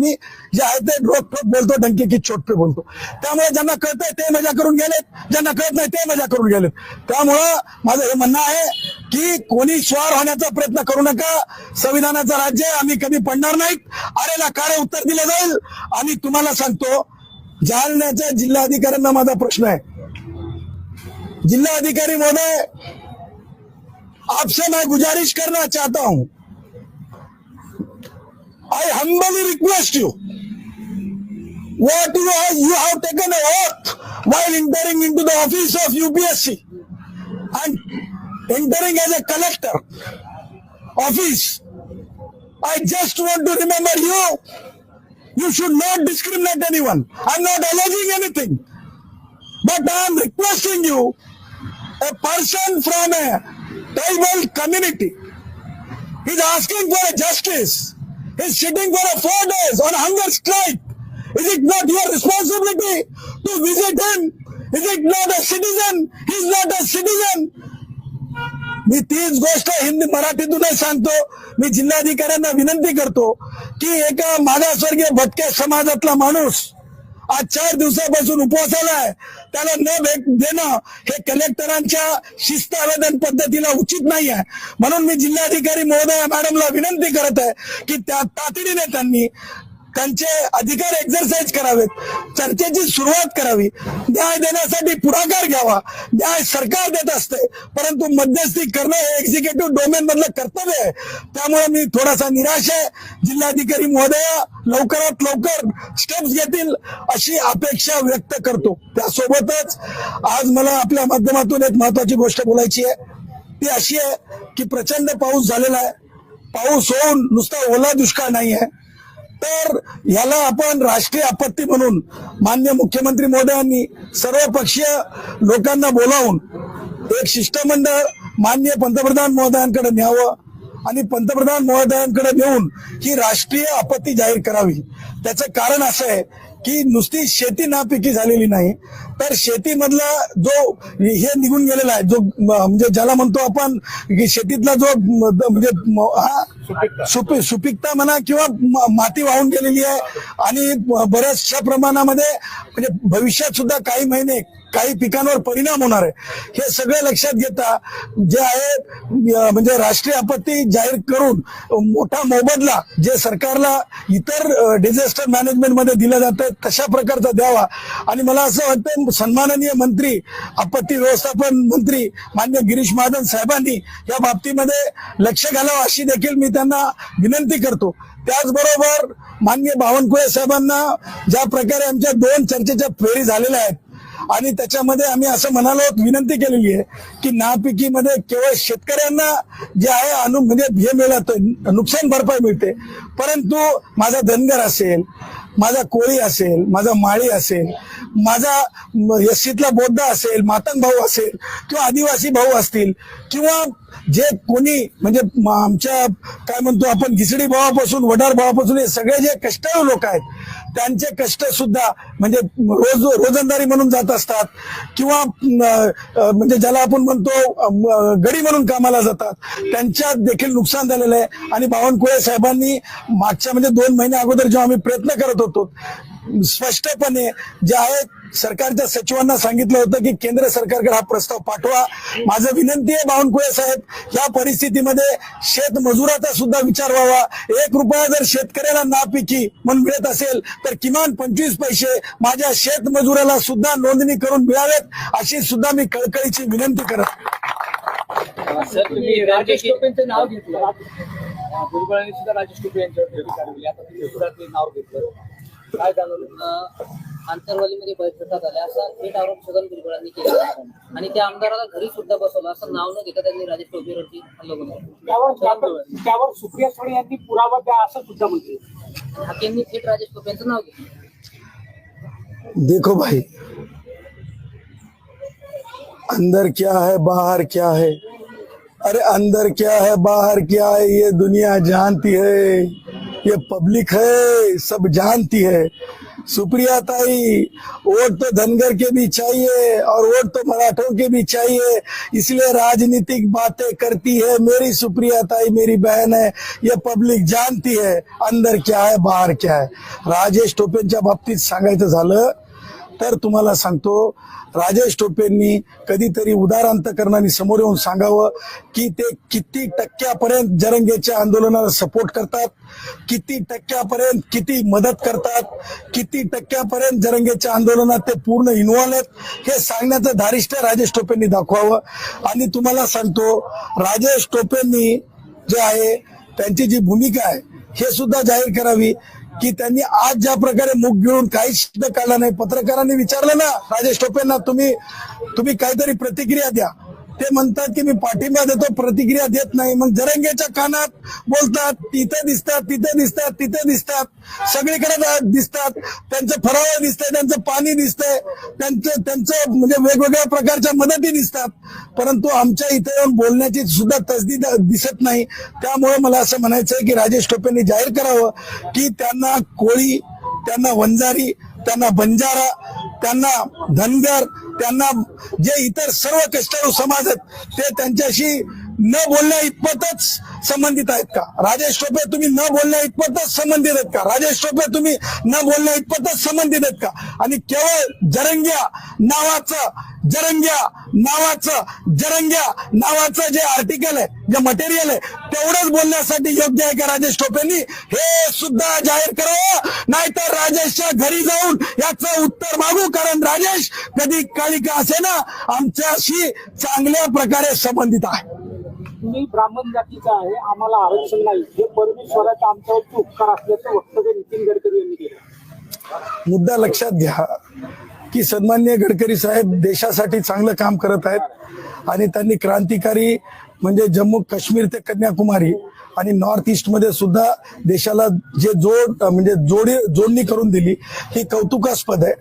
मी जे आहे ते रोख ठोक बोलतो डंकी की छोट पे बोलतो. त्यामुळे ज्यांना कळतंय ते मजा करून गेलेत ज्यांना कळत नाही ते मजा करून गेलेत. त्यामुळं माझं हे म्हणणं आहे की कोणी स्वार होण्याचा प्रयत्न करू नका. संविधानाचं राज्य आम्ही कमी पडणार नाहीत. अरेला काळे उत्तर दिलं जाईल. आणि तुम्हाला सांगतो जालन्याच्या जिल्हाधिकाऱ्यांना माझा प्रश्न आहे. जिल्हाधिकारी महोदय आपसे मैं गुजारिश करना चाहता हूं. आई humbly request you what you have, you have taken an oath while entering into the office of UPSC and entering as a collector office. I just want to remember you. You should not discriminate anyone. I'm not alleging anything. But I am requesting you, a person from a tribal community He's asking for a justice. Is sitting for a four days on hunger strike. Is it not your responsibility to visit him? Is it not a citizen? He's not a citizen. मी तीच गोष्ट हिंदी मराठीतूनच सांगतो मी जिल्हाधिकाऱ्यांना विनंती करतो की एका मागासवर्गीय भटक्या समाजातला माणूस आज चार दिवसापासून उपवासाला आहे त्याला न भेट देणं हे कलेक्टरांच्या शिस्त आवेदन पद्धतीला उचित नाही आहे म्हणून मी जिल्हाधिकारी महोदया मॅडमला विनंती करत आहे की त्या तातडीने त्यांनी त्यांचे अधिकार एक्झरसाइज करावेत. चर्चेची सुरुवात करावी. न्याय देण्यासाठी पुढाकार घ्यावा. न्याय सरकार देत असते. परंतु मध्यस्थी करणं हे एक्झिक्युटिव्ह डोमेन मधलं कर्तव्य आहे. त्यामुळे मी थोडासा निराश आहे. जिल्हाधिकारी महोदया लवकरात लवकर स्टेप्स घेतील अशी अपेक्षा व्यक्त करतो. त्यासोबतच आज मला आपल्या माध्यमातून एक महत्वाची गोष्ट बोलायची आहे. ती अशी आहे की प्रचंड पाऊस झालेला आहे. पाऊस होऊन नुसता ओला दुष्काळ नाही आहे तर याला आपण राष्ट्रीय आपत्ती म्हणून मान्य मुख्यमंत्री महोदयांनी सर्व पक्षीय लोकांना बोलावून एक शिष्टमंडळ मान्य पंतप्रधान महोदयांकडे न्यावं आणि पंतप्रधान महोदयांकडे नेऊन ही राष्ट्रीय आपत्ती जाहीर करावी. त्याचं कारण असं आहे की नुसती शेती नापिकी झालेली नाही तर शेतीमधला जो हे निघून गेलेला आहे जो म्हणजे ज्याला म्हणतो आपण शेतीतला जो म्हणजे हा सुपी सुपीकता म्हणा किंवा माती वाहून गेलेली आहे आणि बऱ्याचशा प्रमाणामध्ये म्हणजे भविष्यात सुद्धा काही महिने काही पिकांवर परिणाम होणार आहे. हे सगळं लक्षात घेता जे आहे म्हणजे राष्ट्रीय आपत्ती जाहीर करून मोठा मोबदला जे सरकारला इतर डिझास्टर मॅनेजमेंटमध्ये दिलं आहे तशा प्रकारचा द्यावा. आणि मला असं वाटतं सन्माननीय मंत्री आपत्ती व्यवस्थापन मंत्री मान्य गिरीश महाजन साहेबांनी या बाबतीमध्ये लक्ष घालावं अशी देखील मी त्यांना विनंती करतो. त्याचबरोबर मान्य बावनकुळे साहेबांना ज्या प्रकारे आमच्या दोन चर्चेच्या फेरी झालेल्या आहेत आणि त्याच्यामध्ये आम्ही असं म्हणालो विनंती केलेली आहे की नापिकीमध्ये केवळ शेतकऱ्यांना जे आहे अनु म्हणजे हे मिळतं नुकसान भरपाई मिळते. परंतु माझा धनगर असेल माझा कोळी असेल माझा माळी असेल माझा एसीतला बौद्ध असेल मातंग भाऊ असेल किंवा आदिवासी भाऊ असतील किंवा जे कोणी म्हणजे आमच्या काय म्हणतो आपण घिसडी भावापासून वडार भावापासून हे सगळे जे कष्टाळू लोक आहेत त्यांचे कष्ट सुद्धा म्हणजे रोज रोजंदारी म्हणून जात असतात किंवा म्हणजे ज्याला आपण म्हणतो गडी म्हणून कामाला जातात त्यांच्यात देखील नुकसान झालेलं आहे. आणि बावनकुळे साहेबांनी मागच्या म्हणजे दोन महिने अगोदर जेव्हा आम्ही प्रयत्न करत होतो स्पष्टपणे जे आहे सरकारच्या सचिवांना सांगितलं होतं की केंद्र सरकारकडे हा प्रस्ताव पाठवा. माझं विनंती आहे बावनकुळे साहेब या परिस्थितीमध्ये शेत मजुराचा सुद्धा विचार व्हावा. एक रुपया जर शेतकऱ्याला नापिकी म्हणून मिळत असेल तर किमान पंचवीस पैसे माझ्या शेत मजुराला सुद्धा नोंदणी करून मिळावेत अशी सुद्धा मी कळकळीची विनंती करत नाव घेतलं. राजेश टोपे यांच्यावर नाव घेतलं. काय जाणवलं आंतरवालीमध्ये बैठका झाल्या असा थेट आरोप छगन भुजबळांनी केला आणि त्या आमदाराला घरी सुद्धा बसवलं. असं नाव न घेता त्यांनी राजेश टोपेवरती हल्ला केला. त्यावर त्यावर त्यावर सुप्रिया सुळे यांनी पुरावा द्या असं सुद्धा म्हणते. हाकेंनी थेट राजेश टोपेंचं नाव घेतलं. देखो भाई अंदर क्या है बाहर क्या है? अरे अंदर क्या है बाहर क्या है? ये दुनिया जानती है। ये पब्लिक है, सब जानती है। सुप्रिया ताई, वोट तो धनगर के भी चाहिए और वोट तो मराठों के भी चाहिए। इसलिए राजनीतिक बातें करती है मेरी सुप्रिया ताई, मेरी बहन है। ये पब्लिक जानती है अंदर क्या है, बाहर क्या है। राजेश टोपेंच्या बाबतीत सांगायचं झालं तर तुम्हाला सांगतो राजेश टोपेंनी कधीतरी उदार अंतकरणाने समोर येऊन सांगावं की ते किती टक्क्यापर्यंत जरंगेच्या आंदोलनाला सपोर्ट करतात किती टक्क्यापर्यंत किती मदत करतात किती टक्क्यापर्यंत जरंगेच्या आंदोलनात ते पूर्ण इन्व्हॉल्व आहेत हे सांगण्याचं धारिष्ट राजेश टोपेंनी दाखवावं. आणि तुम्हाला सांगतो राजेश टोपेंनी जे आहे त्यांची जी भूमिका आहे हे सुद्धा जाहीर करावी. की त्यांनी आज ज्या प्रकारे मुख गिळून काही शब्द काढला नाही पत्रकारांनी विचारलं ना राजेश टोपेंना तुम्ही तुम्ही काहीतरी प्रतिक्रिया द्या. ते म्हणतात की मी पाठिंबा देतो प्रतिक्रिया देत नाही. मग जरंगेच्या कानात बोलतात तिथे दिसतात तिथे दिसतात तिथे दिसतात. सगळीकडे दिसतात. त्यांचं फराळ दिसतंय त्यांचं पाणी दिसतंय. त्यांचं त्यांचं म्हणजे वेगवेगळ्या प्रकारच्या मदती दिसतात. परंतु आमच्या इथे येऊन बोलण्याची सुद्धा तसदी दिसत नाही. त्यामुळे मला असं म्हणायचं आहे की राजेश टोपेंनी जाहीर करावं की त्यांना कोळी त्यांना वंजारी त्यांना बंजारा त्यांना धनगर त्यांना जे इतर सर्व कष्टारू समाज आहेत ते त्यांच्याशी न बोलण्या इतपतच संबंधित आहेत का? राजेश टोपे तुम्ही न बोलण्या इतपतच संबंधित आहेत का? राजेश टोपे तुम्ही न बोलण्या इतपतच संबंधित आहेत का? आणि केवळ जरंग्या नावाचं जरंग्या नावाचं जरंग्या नावाचं जे आर्टिकल आहे जे मटेरियल आहे तेवढंच बोलण्यासाठी योग्य आहे का राजेश टोपेंनी? हे सुद्धा जाहीर करावं नाहीतर राजेशच्या घरी जाऊन याचं उत्तर मागू. कारण राजेश कधी काळी का असे ना आमच्याशी चांगल्या प्रकारे संबंधित आहे. तुम्ही ब्राह्मण जातीचा आहे आम्हाला आरक्षण नाही. हे परमेश्वराचा आमच्यावरती उपकार असल्याचं वक्तव्य नितीन गडकरी यांनी केलं. मुद्दा लक्षात घ्या की सन्मान्य गडकरी साहेब देशासाठी चांगलं काम करत आहेत आणि त्यांनी क्रांतिकारी म्हणजे जम्मू काश्मीर ते कन्याकुमारी आणि नॉर्थ ईस्टमध्ये सुद्धा देशाला जे जोड म्हणजे जोडी जोडणी करून दिली ही कौतुकास्पद आहे.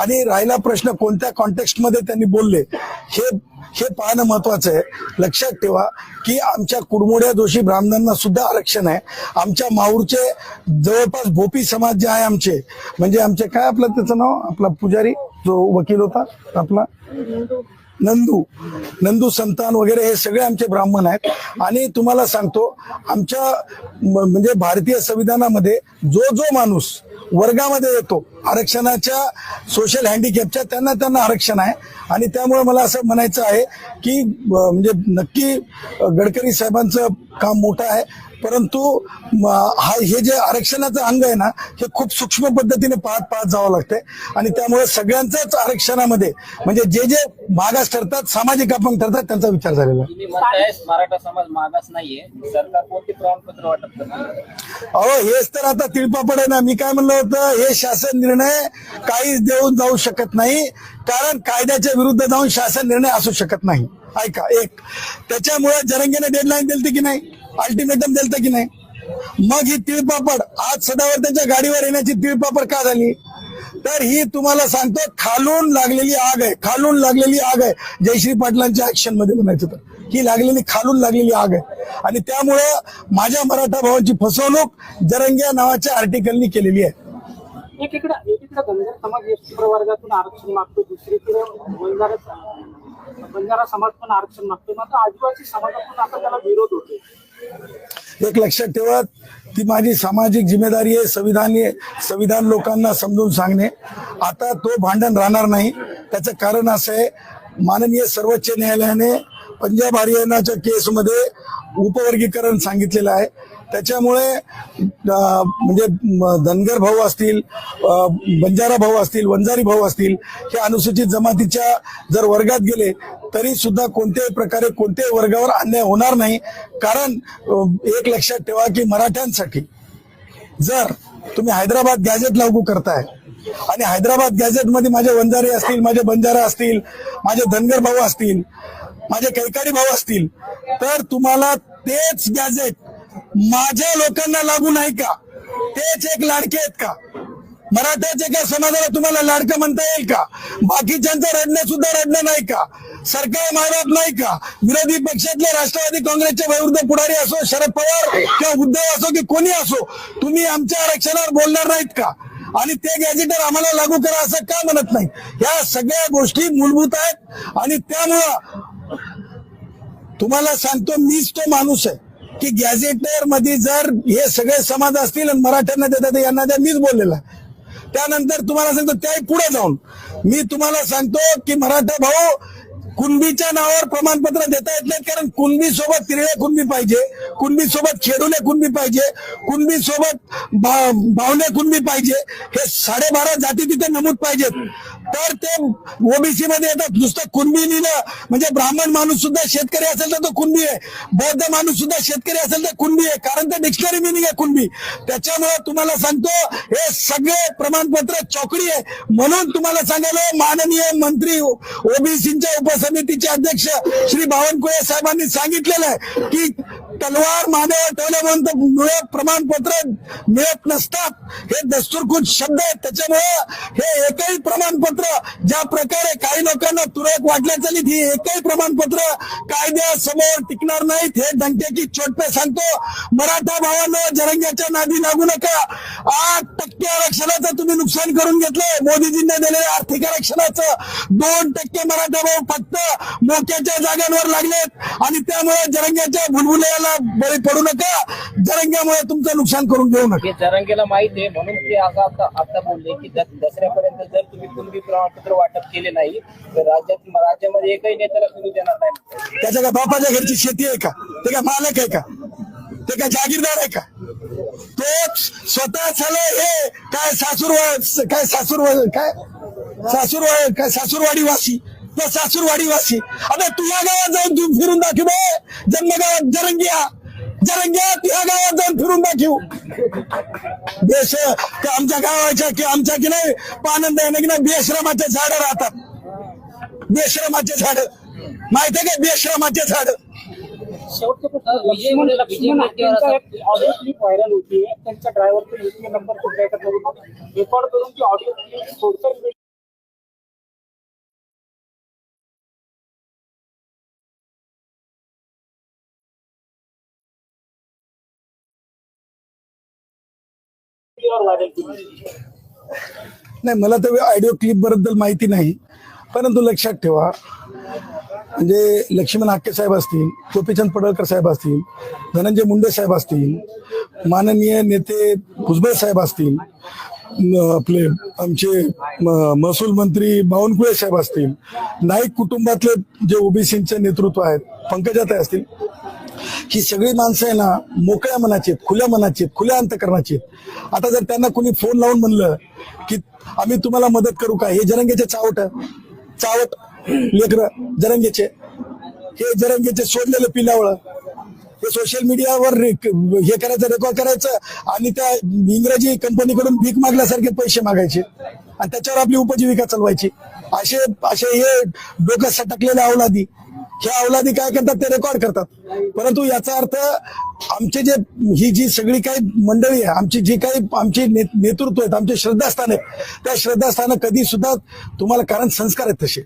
आणि राहिला प्रश्न कोणत्या कॉन्टेक्स्टमध्ये त्यांनी बोलले हे हे पाहणं महत्वाचं आहे. लक्षात ठेवा की आमच्या कुडमोड्या जोशी ब्राह्मणांना सुद्धा आरक्षण आहे. आमच्या माहूरचे जवळपास भोपी समाज जे आहे आमचे म्हणजे आमचे काय आपलं त्याचं नाव? आपला पुजारी जो वकील होता आपला? नंदू नंदू संतान वगैरे हे सगळे आमचे ब्राह्मण आहेत. आणि तुम्हाला सांगतो आमच्या म्हणजे भारतीय संविधानामध्ये जो जो माणूस वर्गामध्ये येतो आरक्षणाच्या सोशल हँडिकॅपच्या त्यांना त्यांना आरक्षण आहे. आणि त्यामुळे मला असं म्हणायचं आहे की म्हणजे नक्की गडकरी साहेबांचं काम मोठं आहे. परंतु हा हे जे आरक्षणाचं अंग आहे ना हे खूप सूक्ष्म पद्धतीने पाहत पाहत जावं लागतंय. आणि त्यामुळे सगळ्यांच्याच आरक्षणामध्ये म्हणजे जे जे मागास ठरतात सामाजिक अपंग ठरतात त्यांचा विचार झालेला आहे. तुम्ही म्हणताय मराठा समाज मागास नाहीये. सरकार कोणते प्रमाणपत्र वाटप करणार? अहो हेच तर आता तिळपापड आहे ना मी काय म्हणलं होतं हे शासन निर्णय काहीच देऊन जाऊ शकत नाही. कारण कायद्याच्या विरुद्ध जाऊन शासन निर्णय असू शकत नाही. ऐका एक. त्याच्यामुळे जरंगेने डेडलाईन दिलती की नाही? अल्टिमेटम दिलतं की नाही? मग ही तिळपापड आज सदावर त्यांच्या गाडीवर येण्याची तिळपापड का झाली? तर ही तुम्हाला सांगतो खालून लागलेली आग आहे. खालून लागलेली आग आहे. जयश्री पाटलांच्या ऍक्शनमध्ये म्हणायचं तर. ही लागलेली खालून लागलेली आग आहे. आणि त्यामुळं माझ्या मराठा भावांची फसवणूक जरंग्या नावाच्या आर्टिकलनी केलेली आहे. एकीकडे एकीकडे धनगर समाज प्रवर्गातून आरक्षण मागतो दुसरीकडे बंजारा समाज पण आरक्षण मागतो. मात्र आदिवासी समाजातून आता त्याला विरोध होतो एक लक्षात ठेवा ती माझी सामाजिक जिम्मेदारी आहे संविधान संविधान लोकांना समजून सांगणे. आता तो भांडण राहणार नाही. त्याचं कारण असं आहे माननीय सर्वोच्च न्यायालयाने पंजाब हरियाणाच्या केसमध्ये उपवर्गीकरण सांगितलेलं आहे. त्याच्यामुळे म्हणजे धनगर भाऊ असतील बंजारा भाऊ असतील वंजारी भाऊ असतील हे अनुसूचित जमातीच्या जर वर्गात गेले तरी सुद्धा कोणत्याही प्रकारे कोणत्याही वर्गावर अन्याय होणार नाही. कारण एक लक्षात ठेवा की मराठ्यांसाठी जर तुम्ही हैदराबाद गॅजेट लागू करताय आणि हैदराबाद गॅजेटमध्ये माझे वंजारी असतील माझे बंजारा असतील माझे धनगर भाऊ असतील माझे कैकाडी भाऊ असतील तर तुम्हाला तेच गॅजेट माझ्या लोकांना लागू नाही का? तेच एक लाडके आहेत का? मराठ्याच्या एका समाजाला तुम्हाला लाडकं म्हणता येईल का? बाकीच्यांचं रडणं सुद्धा रडणं नाही का? सरकार मारत नाही का? विरोधी पक्षातले राष्ट्रवादी काँग्रेसचे वैरुद्ध पुढारी असो शरद पवार किंवा उद्धव असो की कोणी असो तुम्ही आमच्या आरक्षणावर बोलणार नाहीत का? आणि ते गॅजेटर आम्हाला लागू करा असं का म्हणत नाही? या सगळ्या गोष्टी मूलभूत आहेत आणि त्यामुळं तुम्हाला सांगतो मीच तो माणूस आहे. की गॅझेटरमध्ये जर हे सगळे समाज असतील आणि मराठ्यांना देतात यांना द्या मीच बोललेला. त्यानंतर तुम्हाला सांगतो त्याही पुढे जाऊन मी तुम्हाला सांगतो की मराठा भाऊ कुणबीच्या नावावर प्रमाणपत्र देता येत नाही कारण कुणबी सोबत तिरळे कुणबी पाहिजे कुणबी सोबत खेडुले कुणबी पाहिजे कुणबी सोबत भावने कुणबी पाहिजे हे साडेबारा जाती तिथे नमूद पाहिजेत. तर ते ओबीसी मध्ये येतात. नुसतं कुणबी लिहिलं म्हणजे ब्राह्मण माणूस सुद्धा शेतकरी असेल तर तो कुणबी आहे. बौद्ध माणूस सुद्धा शेतकरी असेल तर कुणबी आहे. कारण ते डिक्शनरी मिनिंग आहे कुणबी. त्याच्यामुळे तुम्हाला सांगतो हे सगळे प्रमाणपत्र चौकडी आहे. म्हणून तुम्हाला सांगायला माननीय मंत्री ओबीसीच्या उपसमितीचे अध्यक्ष श्री बावनकुळे साहेबांनी सांगितलेलं आहे की तलवार मानेवर ठेवल्यानंतर मुळे प्रमाणपत्र मिळत नसतात. हे दस्तूरखुद शब्द आहेत. त्याच्यामुळे हे एकही प्रमाणपत्र ज्या प्रकारे काही लोकांना तुरळक वाटल्या चालीत ही एकही प्रमाणपत्र कायद्यासमोर टिकणार नाहीत. हे डंक्याची चोटपे सांगतो. मराठा भावानं जरंग्याच्या नादी लागू नका. आठ टक्के आरक्षणाचं तुम्ही नुकसान करून घेतलंय. मोदीजींनी दिलेल्या आर्थिक आरक्षणाचं दोन टक्के मराठा भाऊ फक्त मोक्याच्या जागांवर लागलेत. आणि त्यामुळे जरंग्याच्या भुलभुलयाला बळी पडू नका. जरंग्यामुळे तुमचं नुकसान करून घेऊ नका. जरांगेला माहीत आहे म्हणून ते असं आता आता बोलले की दस- दसऱ्यापर्यंत जर तुम्ही कुणबी प्रमाणपत्र वाटप केले नाही तर राज्यात राज्यामध्ये एकही नेत्याला फिरू देणार नाही. त्याच्या काय बापाच्या घरची शेती आहे का? ते काय मालक आहे का? ते काय जागीरदार आहे का? तो स्वतः झालं हे काय सासूर काय सासूर काय? सासूर काय सासूरवाडी वासी तो सासूरवाडीवासी. आता तुझ्या गावात जाऊन तू फिरून दाखव जन्मगावात जरंगिया. जरंगिया तुझ्या गावात जाऊन फिरून दाखव. देश आमच्या गावाच्या की आमच्या की नाही पानंद आहे ना की नाही बेश्रमाचे झाड राहतात. बेश्रमाचे झाड. माहितीये का बेश्रमाचे झाड? व्हायरल होती त्यांच्या ड्रायव्हरचा नंबर रेकॉर्ड करून सोशल मीडिया व्हायरल केली नाही मला तर ऑडिओ क्लिपबद्दल माहिती नाही. परंतु लक्षात ठेवा. म्हणजे लक्ष्मण हाके साहेब असतील गोपीचंद पडळकर साहेब असतील धनंजय मुंडे साहेब असतील माननीय नेते भुजबळ साहेब असतील आपले आमचे महसूल मंत्री बावनकुळे साहेब असतील नाईक कुटुंबातले जे ओबीसीचे नेतृत्व आहेत पंकजाताई असतील ही सगळी माणसं आहे ना मोकळ्या मनाची आहेत खुल्या मनाची आहेत खुल्या अंतकरणाची आहेत. आता जर त्यांना कोणी फोन लावून म्हणलं की आम्ही तुम्हाला मदत करू का? हे जरंगेचे चावट चावट लेकर जरंगेचे. हे जरंगेचे सोडलेलं पिलावळ हे सोशल मीडियावर हे करायचं रेकॉर्ड करायचं आणि त्या इंग्रजी कंपनीकडून भीक मागल्यासारखे पैसे मागायचे. आणि त्याच्यावर आपली उपजीविका चालवायची. असे असे हे डोक्यात सटकलेले अवलादी. हे अवलादी काय करतात ते रेकॉर्ड करतात. परंतु याचा अर्थ आमचे जे ही जी सगळी काही मंडळी आहे आमची जी काही आमची नेतृत्व आहेत आमचे श्रद्धास्थान आहेत त्या श्रद्धास्थानं कधी सुद्धा तुम्हाला कारण संस्कार आहेत तसे.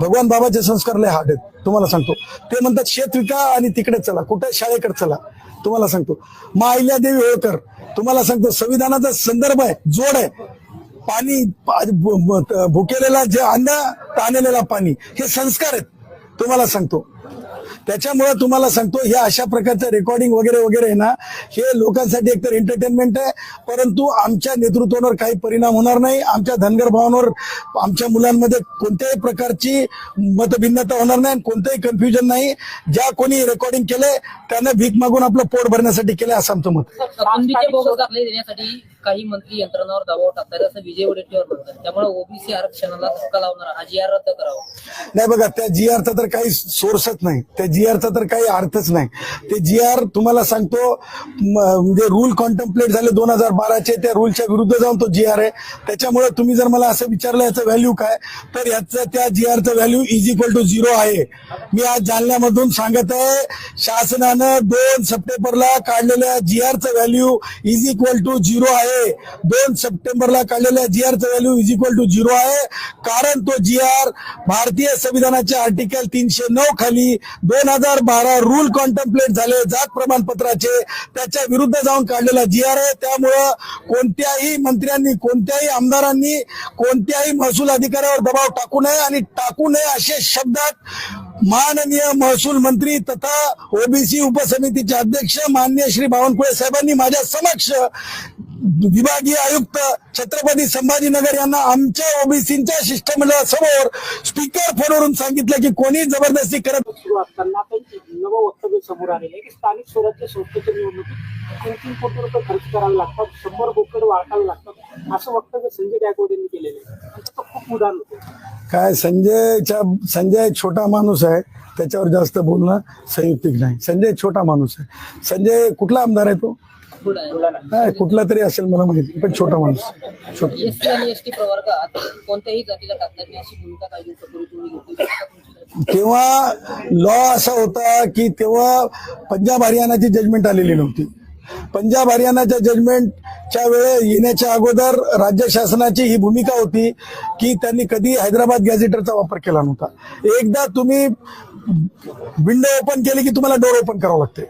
भगवान बाबाचे संस्कार लय हार्ड आहेत तुम्हाला सांगतो. ते म्हणतात शेत विका आणि तिकडे चला कुठे शाळेकडे चला. तुम्हाला सांगतो. मा देवी होळकर तुम्हाला सांगतो संविधानाचा संदर्भ आहे जोड आहे. पाणी भुकेलेला जे अन्न ताणलेला पाणी हे संस्कार आहेत. तुम्हाला सांगतो. त्याच्यामुळे तुम्हाला सांगतो हे अशा प्रकारचं रेकॉर्डिंग वगैरे वगैरे आहे ना हे लोकांसाठी एकतर एंटरटेनमेंट आहे परंतु आमच्या नेतृत्वावर काही परिणाम होणार नाही. आमच्या धनगर भावांवर आमच्या मुलांमध्ये कोणत्याही प्रकारची मतभिन्नता होणार नाही आणि कोणतंही कन्फ्युजन नाही. ज्या कोणी रेकॉर्डिंग केलंय त्यांना भीक मागून आपलं पोट भरण्यासाठी केलंय असं आमचं मत काही मंत्री यंत्रणावर दबाव टाकतात असं विजय वडेट्टीवार म्हणतात. त्यामुळे ओबीसी आरक्षणाला धक्का लावणार हा जी आर रद्द करावा. नाही बघा त्या जी आरचा तर काही सोर्सच नाही. त्या जी आरचा तर काही अर्थच नाही. ते जी आर तुम्हाला सांगतो म्हणजे रूल कॉन्टम्प्लेट झाले दोन हजार बाराचे त्या रूलच्या विरुद्ध जाऊन तो जी आर आहे. त्याच्यामुळे तुम्ही जर मला असं विचारलं याचं व्हॅल्यू काय? तर याचं त्या G आरचं value is equal to zero आहे. मी आज जालन्यामधून सांगत आहे शासनानं दोन सप्टेंबरला काढलेल्या G आरचं value is equal to zero आहे. आहे. दोन सप्टेंबरला काढलेल्या G आरचं value is equal to zero आहे. कारण तो जी आर भारतीय संविधानाच्या आर्टिकल तीनशे नऊ खाली दोन हजार बारा रूल कॉन्टम्प्लेट झाले. जात प्रमाणपत्राचे त्याच्या विरुद्ध जाऊन काढलेला जी आर आहे. त्यामुळं कोणत्याही मंत्र्यांनी कोणत्याही आमदारांनी कोणत्याही महसूल अधिकाऱ्यावर दबाव टाकू नये आणि टाकू नये असे शब्दात माननीय महसूल मंत्री तथा ओबीसी उपसमितीचे अध्यक्ष माननीय श्री बावनकुळे साहेबांनी माझ्या समक्ष विभागीय आयुक्त छत्रपती संभाजीनगर यांना आमच्या ओबीसीच्या शिष्टमंडळासमोर स्पीकर फोनवरून सांगितलं की कोणी जबरदस्ती करत सुरू असताना नवं वक्तव्य समोर आलेलं आहे की स्थानिक स्वराज्य संस्थेच्या निवडणुकीत तीन कोटी रुपये खर्च करावे लागतात शंभर बोकड वाटावे लागतात असं वक्तव्य संजय गायकवाड यांनी केलेलं आहे. त्याचं खूप उदाहरण होतं. काय संजयच्या संजय छोटा माणूस आहे त्याच्यावर जास्त बोलणं संयुक्तिक नाही. संजय छोटा माणूस आहे. संजय कुठला आमदार आहे तो? कुठला तरी असेल मला माहिती पण छोटा माणूस छोटा. एसटी आणि एसटी प्रवर्गात कोणत्याही जातीला टाकणार नाही अशी भूमिका काही दिवसापूर्वी तुम्ही घेतली. आता तुमची काय? तेव्हा लॉ असा होता की तेव्हा पंजाब हरियाणाची जजमेंट आलेली नव्हती. पंजाब हरियाणाच्या जजमेंटच्या वेळे येण्याच्या अगोदर राज्य शासनाची ही भूमिका होती की त्यांनी कधी हैदराबाद गॅझेटरचा वापर केला नव्हता. एकदा तुम्ही विंडो ओपन केली की तुम्हाला डोर ओपन करावं लागते.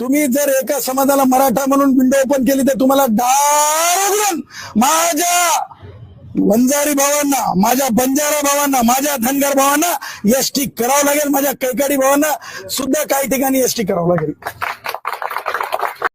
तुम्ही जर एका समाजाला मराठा म्हणून विंडो ओपन केली तर तुम्हाला डाळ माझ्या वंजारी भावांना माझ्या बंजारा भावांना माझ्या धनगर भावांना एसटी करावं लागेल माझ्या कैकाडी भावांना सुद्धा काही ठिकाणी एसटी करावं लागेल.